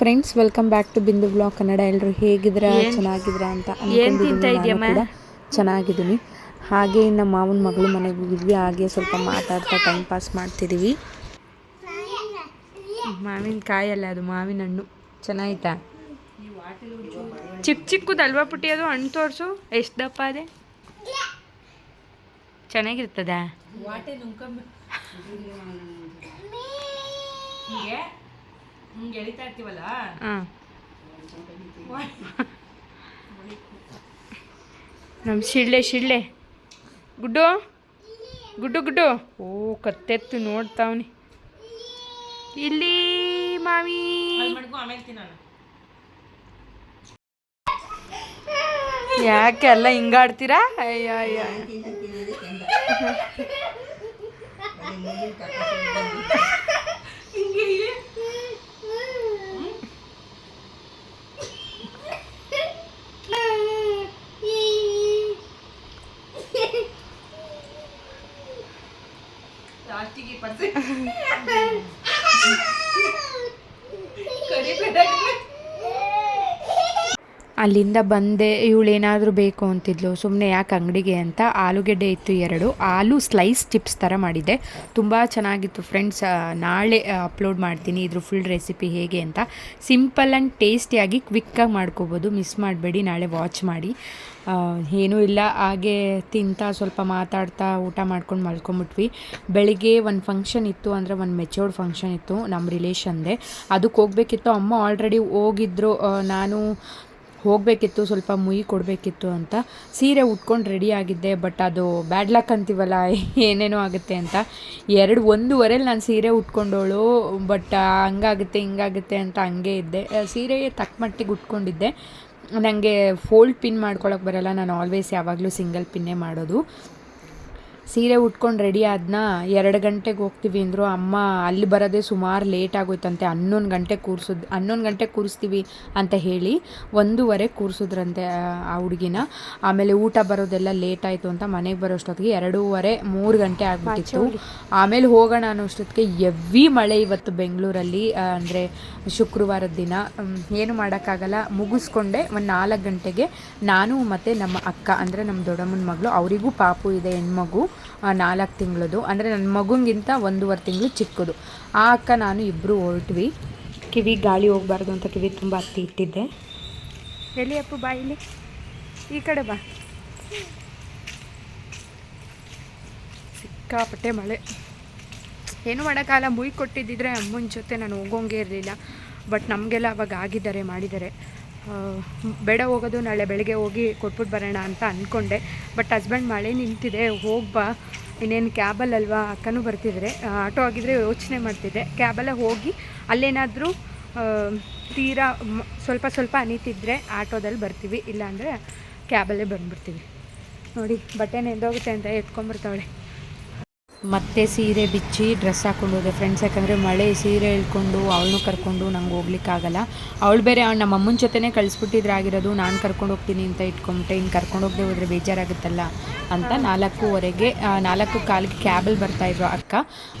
Friends welcome back to Bindu blog Kannada ಎಲ್ಲರೂ ಹೇಗಿದ್ದೀರಾ? ಚೆನ್ನಾಗಿದ್ರ ಚೆನ್ನಾಗಿದ್ದೀರಾ ಅಂತ ಏನ್ ಅನ್ಕೊಂಡಿದ್ದೀನಿ. ಚೆನ್ನಾಗಿದ್ದೀನಿ. ಹಾಗೆ ನಮ್ಮ ಮಾವನ ಮಗಳು ಮನೆಗೆ ಹೋಗಿದ್ವಿ. ಹಾಗೆ ಸ್ವಲ್ಪ ಮಾತಾಡ್ತಾ ಟೈಮ್ ಪಾಸ್ ಮಾಡ್ತಿದ್ದೀವಿ ಮಾವಿನ ಕಾಯಲ್ಲ ಅದು ಮಾವಿನ ಹಣ್ಣು. ಚೆನ್ನಾಯ್ತಾ ಚಿಕ್ಕ ಚಿಕ್ಕದು ಅಲ್ವಾ ಪುಟ್ಟಿ ಅದು? ಹಣ್ಣು ತೋರಿಸು. ಎಷ್ಟು ದಪ್ಪ ಅದೇ? ಚೆನ್ನಾಗಿರ್ತದ? ಹಾಂ. ನಮ್ಮ ಶಿಳ್ಳೆ ಶಿಳ್ಳೆ ಗುಡ್ಡು? ಗುಡ್ಡು ಗುಡ್ಡು. ಓ ಕತ್ತೆತ್ತು ನೋಡ್ತಾವ್ನಿ ಇಲ್ಲಿ ಮಾವಿ ಯಾಕೆ ಎಲ್ಲ ಹಿಂಗಾಡ್ತೀರಾ? ಅಯ್ಯ ಅಯ್ಯ. प्लास्टिक की पर से कड़े पे ಅಲ್ಲಿಂದ ಬಂದೆ, ಇವಳೇನಾದರೂ ಬೇಕು ಅಂತಿದ್ಲು. ಸುಮ್ಮನೆ ಯಾಕೆ ಅಂಗಡಿಗೆ ಅಂತ ಆಲೂಗೆಡ್ಡೆ ಇತ್ತು ಎರಡು. ಆಲೂ ಸ್ಲೈಸ್ ಚಿಪ್ಸ್ ಥರ ಮಾಡಿದ್ದೆ. ತುಂಬ ಚೆನ್ನಾಗಿತ್ತು ಫ್ರೆಂಡ್ಸ್ ನಾಳೆ ಅಪ್ಲೋಡ್ ಮಾಡ್ತೀನಿ. ಇದ್ರ ಫುಲ್ ರೆಸಿಪಿ ಹೇಗೆ ಅಂತ. ಸಿಂಪಲ್ ಆ್ಯಂಡ್ ಟೇಸ್ಟಿಯಾಗಿ ಕ್ವಿಕ್ಕಾಗಿ ಮಾಡ್ಕೋಬೋದು. ಮಿಸ್ ಮಾಡಬೇಡಿ, ನಾಳೆ ವಾಚ್ ಮಾಡಿ. ಏನೂ ಇಲ್ಲ. ಹಾಗೆ ತಿಂತಾ, ಸ್ವಲ್ಪ ಮಾತಾಡ್ತಾ, ಊಟ ಮಾಡ್ಕೊಂಡು ಮಲ್ಕೊಂಬಿಟ್ವಿ. ಬೆಳಿಗ್ಗೆ ಒಂದು ಫಂಕ್ಷನ್ ಇತ್ತು ಅಂದರೆ ಒಂದು ಮೆಚೋರ್ಡ್ ಫಂಕ್ಷನ್ ಇತ್ತು ನಮ್ಮ ರಿಲೇಷನ್ದೆ ಅದಕ್ಕೆ ಹೋಗ್ಬೇಕಿತ್ತು. ಅಮ್ಮ ಆಲ್ರೆಡಿ ಹೋಗಿದ್ರು. ನಾನು ಹೋಗಬೇಕಿತ್ತು, ಸ್ವಲ್ಪ ಮುಯಿ ಕೊಡಬೇಕಿತ್ತು ಅಂತ. ಸೀರೆ ಉಟ್ಕೊಂಡು ರೆಡಿ ಆಗಿದ್ದೆ ಬಟ್ ಅದು ಬ್ಯಾಡ್ ಲಕ್ ಅಂತೀವಲ್ಲ, ಏನೇನೋ ಆಗುತ್ತೆ ಅಂತ. ಎರಡು, ಒಂದೂವರೆಲಿ ನಾನು ಸೀರೆ ಉಟ್ಕೊಂಡೋಳು ಬಟ್ ಹಂಗಾಗುತ್ತೆ, ಹಿಂಗಾಗುತ್ತೆ ಅಂತ ಹಂಗೆ ಇದ್ದೆ. ಸೀರೆ ತಕ್ಕ ಮಟ್ಟಿಗೆ ಉಟ್ಕೊಂಡಿದ್ದೆ. ನನಗೆ ಫೋಲ್ಡ್ ಪಿನ್ ಮಾಡ್ಕೊಳಕ್ಕೆ ಬರಲ್ಲ, ನಾನು ಆಲ್ವೇಸ್ ಯಾವಾಗಲೂ ಸಿಂಗಲ್ ಪಿನ್ನೇ ಮಾಡೋದು. ಸೀರೆ ಉಟ್ಕೊಂಡು ರೆಡಿ ಆದ್ನ ಎರಡು ಗಂಟೆಗೆ ಹೋಗ್ತೀವಿ ಅಂದರು ಅಮ್ಮ ಅಲ್ಲಿ ಬರೋದೇ ಸುಮಾರು ಲೇಟ್ ಆಗೋಯ್ತಂತೆ ಹನ್ನೊಂದು ಗಂಟೆ ಕೂರಿಸಿದ್ ಹನ್ನೊಂದು ಗಂಟೆ ಕೂರಿಸ್ತೀವಿ ಅಂತ ಹೇಳಿ ಒಂದೂವರೆ ಕೂರಿಸಿದ್ರಂತೆ ಆ ಹುಡುಗಿನ. ಆಮೇಲೆ ಊಟ ಬರೋದೆಲ್ಲ ಲೇಟ್ ಆಯಿತು ಅಂತ ಮನೆಗೆ ಬರೋಷ್ಟೊತ್ತಿಗೆ ಎರಡೂವರೆ ಮೂರು ಗಂಟೆ ಆಗಿಬಿಟ್ಟಿತ್ತು. ಆಮೇಲೆ ಹೋಗೋಣ ಅನ್ನೋಷ್ಟೊತ್ತಿಗೆ ಎವ್ವಿ ಮಳೆ ಇವತ್ತು ಬೆಂಗಳೂರಲ್ಲಿ ಅಂದರೆ ಶುಕ್ರವಾರದ ದಿನ. ಏನು ಮಾಡೋಕ್ಕಾಗಲ್ಲ. ಮುಗಿಸ್ಕೊಂಡೆ ಒಂದು ನಾಲ್ಕು ಗಂಟೆಗೆ ನಾನು ಮತ್ತು ನಮ್ಮ ಅಕ್ಕ ಅಂದರೆ ನಮ್ಮ ದೊಡ್ಡಮ್ಮನ ಮಗಳು ಅವರಿಗೂ ಪಾಪು ಇದೆ ಹೆಣ್ಮಗು. ನಾಲ್ಕು ತಿಂಗಳದು. ಅಂದರೆ ನನ್ನ ಮಗುಂಗಿಂತ ಒಂದೂವರೆ ತಿಂಗಳು ಚಿಕ್ಕದು. ಆ ಅಕ್ಕ ನಾನು ಇಬ್ಬರು ಹೊರಟ್ವಿ. ಕಿವಿ ಗಾಳಿ ಹೋಗಬಾರ್ದು ಅಂತ ಕಿವಿ ತುಂಬ ಹತ್ತಿ ಇಟ್ಟಿದ್ದೆ. ಎಲ್ಲಿ ಅಪ್ಪು ಬಾ ಇಲ್ಲಿ? ಈ ಕಡೆ ಬಾ. ಸಿಕ್ಕಾಪಟ್ಟೆ ಮಳೆ. ಏನು ಮಾಡೋಕ್ಕಾಗಲ್ಲ ಮುಯ್ ಕೊಟ್ಟಿದ್ದಿದ್ರೆ ಅಮ್ಮನ ಜೊತೆ ನಾನು ಹೋಗೋಂಗೆ ಇರಲಿಲ್ಲ. ಬಟ್ ನಮಗೆಲ್ಲ ಅವಾಗ ಆಗಿದ್ದಾರೆ ಮಾಡಿದ್ದಾರೆ. ಬೇಡ ಹೋಗೋದು, ನಾಳೆ ಬೆಳಗ್ಗೆ ಹೋಗಿ ಕೊಟ್ಬಿಟ್ಟು ಬರೋಣ ಅಂತ ಅಂದ್ಕೊಂಡೆ ಬಟ್ ಹಸ್ಬೆಂಡ್ ಮಳೆ ನಿಂತಿದೆ ಹೋಗ್ಬಾ ಇನ್ನೇನು ಕ್ಯಾಬಲ್ಲಲ್ವಾ ಅಕ್ಕನೂ ಬರ್ತಿದ್ರೆ. ಆಟೋ ಆಗಿದ್ರೆ ಯೋಚನೆ ಮಾಡ್ತಿದ್ದೆ. ಕ್ಯಾಬಲ್ಲೇ ಹೋಗಿ ಅಲ್ಲೇನಾದರೂ ತೀರಾ ಸ್ವಲ್ಪ ಸ್ವಲ್ಪ ಅನಿತಿದ್ರೆ ಆಟೋದಲ್ಲಿ ಬರ್ತೀವಿ. ಇಲ್ಲಾಂದರೆ ಕ್ಯಾಬಲ್ಲೇ ಬಂದುಬಿಡ್ತೀವಿ. ನೋಡಿ ಬಟ್ಟೆ ನೆಂದೋಗುತ್ತೆ ಅಂತ ಎತ್ಕೊಂಡ್ಬರ್ತಾವಳೆ ಮತ್ತೆ ಸೀರೆ ಬಿಚ್ಚಿ ಡ್ರೆಸ್ ಹಾಕೊಂಡು ಹೋದೆ ಫ್ರೆಂಡ್ಸ್ ಯಾಕಂದರೆ ಮಳೆ ಸೀರೆ ಇಳ್ಕೊಂಡು ಅವಳನ್ನೂ ಕರ್ಕೊಂಡು ನಂಗೆ ಹೋಗ್ಲಿಕ್ಕಾಗಲ್ಲ. ಅವಳು ಬೇರೆ, ಅವ್ಳು ನಮ್ಮ ಅಮ್ಮನ ಜೊತೆನೇ ಕಳಿಸ್ಬಿಟ್ಟಿದ್ರೆ ಆಗಿರೋದು, ನಾನು ಕರ್ಕೊಂಡು ಹೋಗ್ತೀನಿ ಅಂತ ಇಟ್ಕೊಂಬಿಟ್ಟೆ. ಇನ್ನು ಕರ್ಕೊಂಡು ಹೋಗದೆ ಹೋದರೆ ಬೇಜಾರಾಗುತ್ತಲ್ಲ ಅಂತ ನಾಲ್ಕೂವರೆಗೆ ನಾಲ್ಕು ಕಾಲಿಗೆ ಕ್ಯಾಬಲ್ಲಿ ಬರ್ತಾಯಿದ್ರು ಅಕ್ಕ.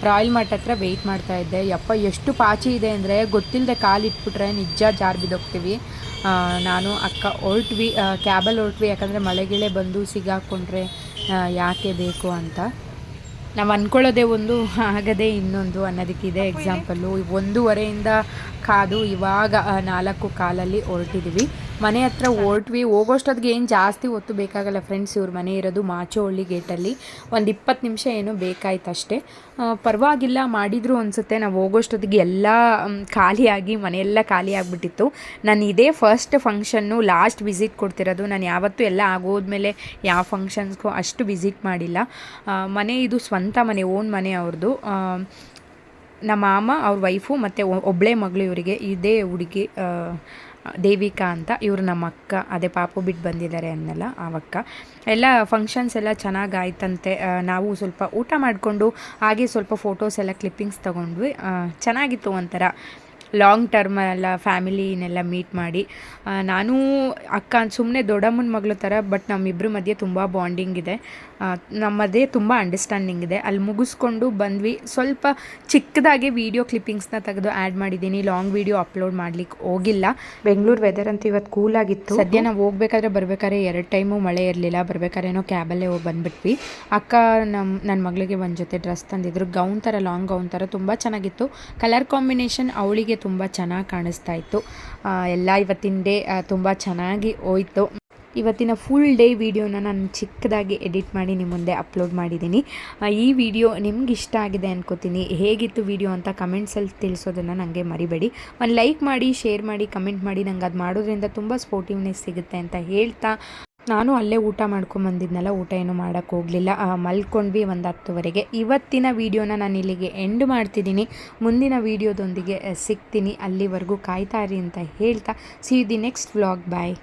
ರಾಯಲ್ ಮಾರ್ಟ್ ಹತ್ರ ವೆಯ್ಟ್ ಮಾಡ್ತಾ ಇದ್ದೆ. ಯಪ್ಪ, ಎಷ್ಟು ಪಾಚಿ ಇದೆ ಅಂದರೆ ಗೊತ್ತಿಲ್ಲದೆ ಕಾಲು ಇಟ್ಬಿಟ್ರೆ ನಿಜ ಜಾರು ಬಿದ್ದೋಗ್ತೀವಿ. ನಾನು ಅಕ್ಕ ಹೊರಟ್ವಿ ಕ್ಯಾಬಲ್ಲಿ ಹೊರಟ್ವಿ. ಯಾಕಂದರೆ ಮಳೆಗಿಳೆ ಬಂದು ಸಿಗಾಕೊಂಡ್ರೆ ಯಾಕೆ ಬೇಕು ಅಂತ. ನಾವು ಅಂದ್ಕೊಳ್ಳೋದೇ ಒಂದು ಆಗದೆ ಇನ್ನೊಂದು ಅನ್ನೋದಕ್ಕಿದೆ ಎಕ್ಸಾಂಪಲ್ಲು ಒಂದೂವರೆಯಿಂದ ಕಾದು ಇವಾಗ ನಾಲ್ಕು ಕಾಲಲ್ಲಿ ಹೊರಟಿದ್ವಿ. ಮನೆ ಹತ್ರ ಹೊರಟ್ವಿ. ಹೋಗೋಷ್ಟೊತ್ತಿಗೆ ಏನು ಜಾಸ್ತಿ ಹೊತ್ತು ಬೇಕಾಗಲ್ಲ ಫ್ರೆಂಡ್ಸ್ ಇವ್ರ ಮನೆ ಇರೋದು ಮಾಚೋಹಳ್ಳಿ ಗೇಟಲ್ಲಿ ಒಂದು ಇಪ್ಪತ್ತು ನಿಮಿಷ ಏನು ಬೇಕಾಯ್ತು ಅಷ್ಟೇ ಪರವಾಗಿಲ್ಲ, ಮಾಡಿದ್ರು ಅನಿಸುತ್ತೆ. ನಾವು ಹೋಗೋಷ್ಟೊತ್ತಿಗೆ ಎಲ್ಲ ಖಾಲಿಯಾಗಿ, ಮನೆಯೆಲ್ಲ ಖಾಲಿ ಆಗಿಬಿಟ್ಟಿತ್ತು ನಾನು ಇದೇ ಫಸ್ಟ್ ಫಂಕ್ಷನ್ನು ಲಾಸ್ಟ್ ವಿಸಿಟ್ ಕೊಡ್ತಿರೋದು. ನಾನು ಯಾವತ್ತೂ ಎಲ್ಲ ಆಗೋದ್ಮೇಲೆ ಯಾವ ಫಂಕ್ಷನ್ಸ್ಗೂ ಅಷ್ಟು ವಿಸಿಟ್ ಮಾಡಿಲ್ಲ. ಮನೆ ಇದು ಸ್ವಂತ ಮನೆ ಓನ್ ಮನೆ ಅವ್ರದ್ದು ನಮ್ಮ ಮಾಮ, ಅವ್ರ ವೈಫು ಮತ್ತು ಒಬ್ಬಳೇ ಮಗಳು ಇವರಿಗೆ ಇದೇ ಹುಡುಗಿ ದೇವಿಕಾ ಅಂತ ಇವರು ನಮ್ಮ ಅಕ್ಕ, ಅದೇ ಪಾಪು ಬಿಟ್ಟು ಬಂದಿದ್ದಾರೆ ಅನ್ನಲ್ಲ ಆವಕ್ಕ ಎಲ್ಲ ಫಂಕ್ಷನ್ಸ್ ಎಲ್ಲ ಚೆನ್ನಾಗಿ ಆಯ್ತಂತೆ. ನಾವು ಸ್ವಲ್ಪ ಊಟ ಮಾಡಿಕೊಂಡು ಹಾಗೆ ಸ್ವಲ್ಪ ಫೋಟೋಸ್ ಎಲ್ಲ ಕ್ಲಿಪ್ಪಿಂಗ್ಸ್ ತೊಗೊಂಡ್ವಿ. ಚೆನ್ನಾಗಿತ್ತು ಒಂಥರ. ಲಾಂಗ್ ಟರ್ಮ್ ಎಲ್ಲ ಫ್ಯಾಮಿಲಿನೆಲ್ಲ ಮೀಟ್ ಮಾಡಿ. ನಾನು ಅಕ್ಕ ಸುಮ್ಮನೆ ದೊಡ್ಡಮ್ಮನ ಮಗಳು ಥರ ಬಟ್ ನಮ್ಮಿಬ್ಬರ ಮಧ್ಯೆ ತುಂಬ ಬಾಂಡಿಂಗ್ ಇದೆ. ಆ, ನಮ್ಮ ಮಧ್ಯೆ ತುಂಬ ಅಂಡರ್ಸ್ಟ್ಯಾಂಡಿಂಗ್ ಇದೆ. ಅಲ್ಲಿ ಮುಗಿಸ್ಕೊಂಡು ಬಂದ್ವಿ. ಸ್ವಲ್ಪ ಚಿಕ್ಕದಾಗಿ ವೀಡಿಯೋ ಕ್ಲಿಪ್ಪಿಂಗ್ಸ್ನ ತೆಗೆದು ಆ್ಯಡ್ ಮಾಡಿದ್ದೀನಿ. ಲಾಂಗ್ ವೀಡಿಯೋ ಅಪ್ಲೋಡ್ ಮಾಡ್ಲಿಕ್ಕೆ ಹೋಗಿಲ್ಲ. ಬೆಂಗಳೂರು ವೆದರ್ ಅಂತೂ ಇವತ್ತು ಕೂಲ್ ಆಗಿತ್ತು. ಸದ್ಯ ನಾವು ಹೋಗ್ಬೇಕಾದ್ರೆ ಬರಬೇಕಾದ್ರೆ ಎರಡು ಟೈಮು ಮಳೆ ಇರಲಿಲ್ಲ. ಬರಬೇಕಾದ್ರೇನೋ ಕ್ಯಾಬಲ್ಲೇ ಹೋಗಿ ಬಂದ್ಬಿಟ್ವಿ. ಅಕ್ಕ ನಮ್ಮ ನನ್ನ ಮಗಳಿಗೆ ಒಂದು ಜೊತೆ ಡ್ರೆಸ್ ತಂದಿದ್ರು. ಗೌನ್ ಥರ ಲಾಂಗ್ ಗೌನ್ ಥರ ತುಂಬ ಚೆನ್ನಾಗಿತ್ತು. ಕಲರ್ ಕಾಂಬಿನೇಷನ್ ಅವಳಿಗೆ ತುಂಬ ಚೆನ್ನಾಗಿ ಕಾಣಿಸ್ತಾ ಇತ್ತು. ಎಲ್ಲ ಇವತ್ತಿನ ಡೇ ತುಂಬ ಚೆನ್ನಾಗಿ ಹೋಯ್ತು. ಇವತ್ತಿನ ಫುಲ್ ಡೇ ವಿಡಿಯೋನ ನಾನು ಚಿಕ್ಕದಾಗಿ ಎಡಿಟ್ ಮಾಡಿ ನಿಮ್ಮ ಮುಂದೆ ಅಪ್ಲೋಡ್ ಮಾಡಿದ್ದೀನಿ ಈ ವಿಡಿಯೋ ನಿಮ್ಗೆ ಇಷ್ಟ ಆಗಿದೆ ಅನ್ಕೋತೀನಿ. ಹೇಗಿತ್ತು ವಿಡಿಯೋ ಅಂತ ಕಮೆಂಟ್ಸಲ್ಲಿ ತಿಳಿಸೋದನ್ನು ನನಗೆ ಮರಿಬೇಡಿ. ಒಂದು ಲೈಕ್ ಮಾಡಿ ಶೇರ್ ಮಾಡಿ ಕಮೆಂಟ್ ಮಾಡಿ, ನಂಗೆ ಅದು ಮಾಡೋದ್ರಿಂದ ತುಂಬ ಸ್ಪೋರ್ಟಿವ್ನೆಸ್ ಸಿಗುತ್ತೆ ಅಂತ ಹೇಳ್ತಾ ನಾನು ಅಲ್ಲೇ ಊಟ ಮಾಡ್ಕೊಂಬಂದಿದ್ನಲ್ಲ ಊಟ ಏನು ಮಾಡೋಕ್ಕೆ ಹೋಗಲಿಲ್ಲ. ಮಲ್ಕೊಂಡ್ವಿ ಒಂದು ಹತ್ತುವರೆಗೆ. ಇವತ್ತಿನ ವೀಡಿಯೋನ ನಾನು ಇಲ್ಲಿಗೆ ಎಂಡ್ ಮಾಡ್ತಿದ್ದೀನಿ ಮುಂದಿನ ವೀಡಿಯೋದೊಂದಿಗೆ ಸಿಗ್ತೀನಿ. ಅಲ್ಲಿವರೆಗೂ ಕಾಯ್ತಾ ಇರಿ ಅಂತ ಹೇಳ್ತಾ. See the next vlog bye